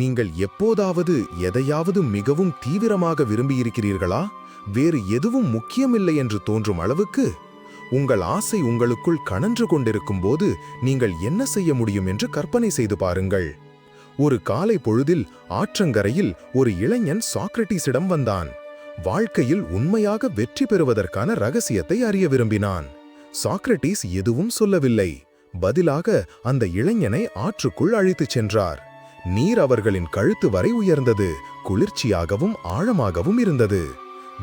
நீங்கள் எப்போதாவது எதையாவது மிகவும் தீவிரமாக விரும்பியிருக்கிறீர்களா? வேறு எதுவும் முக்கியமில்லை என்று தோன்றும் அளவுக்கு உங்கள் ஆசை உங்களுக்குள் கனன்று கொண்டிருக்கும் போது நீங்கள் என்ன செய்ய முடியும் என்று கற்பனை செய்து பாருங்கள். ஒரு காலை பொழுதில் ஆற்றங்கரையில் ஒரு இளைஞன் சாக்ரட்டிஸிடம் வந்தான். வாழ்க்கையில் உண்மையாக வெற்றி பெறுவதற்கான ரகசியத்தை அறிய விரும்பினான். சாக்ரட்டிஸ் எதுவும் சொல்லவில்லை. பதிலாக அந்த இளைஞனை ஆற்றுக்குள் அழைத்துச் சென்றார். நீர் அவர்களின் கழுத்து வரை உயர்ந்தது குளிர்ச்சியாகவும் ஆழமாகவும் இருந்தது.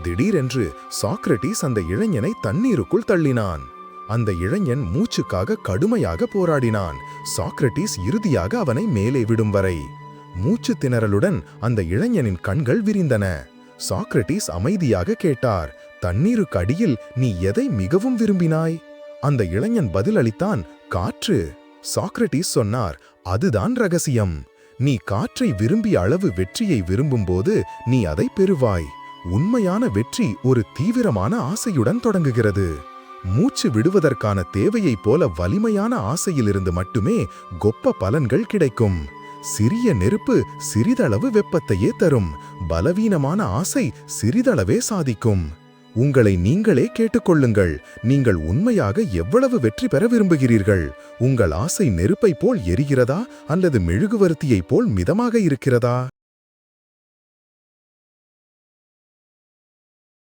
திடீரென்று சாக்ரட்டிஸ் அந்த இளைஞனை தண்ணீருக்குள் தள்ளினான். அந்த இளைஞன் மூச்சுக்காக கடுமையாக போராடினான். சாக்ரட்டிஸ் இறுதியாக அவனை மேலே விடும் வரை. மூச்சு திணறலுடன் அந்த இளைஞனின் கண்கள் விரிந்தன. சாக்ரட்டிஸ் அமைதியாக கேட்டார் தண்ணீருக்கு அடியில் நீ எதை மிகவும் விரும்பினாய்? அந்த இளைஞன் பதிலளித்தான் காற்று. சாக்ரட்டிஸ் சொன்னார் அதுதான் ரகசியம். நீ காற்றை விரும்பிய அளவு வெற்றியை விரும்பும்போது நீ அதை பெறுவாய். உண்மையான வெற்றி ஒரு தீவிரமான ஆசையுடன் தொடங்குகிறது. மூச்சு விடுவதற்கான தேவையைப் போல வலிமையான ஆசையிலிருந்து மட்டுமே கொப்ப பலன்கள் கிடைக்கும். சிறிய நெருப்பு சிறிதளவு வெப்பத்தையே தரும். பலவீனமான ஆசை சிறிதளவே சாதிக்கும். உங்களை நீங்களே கேட்டுக்கொள்ளுங்கள். நீங்கள் உண்மையாக எவ்வளவு வெற்றி பெற விரும்புகிறீர்கள்? உங்கள் ஆசை நெருப்பைப் போல் எரிகிறதா அல்லது மெழுகுவர்த்தியைப் போல் மிதமாக இருக்கிறதா?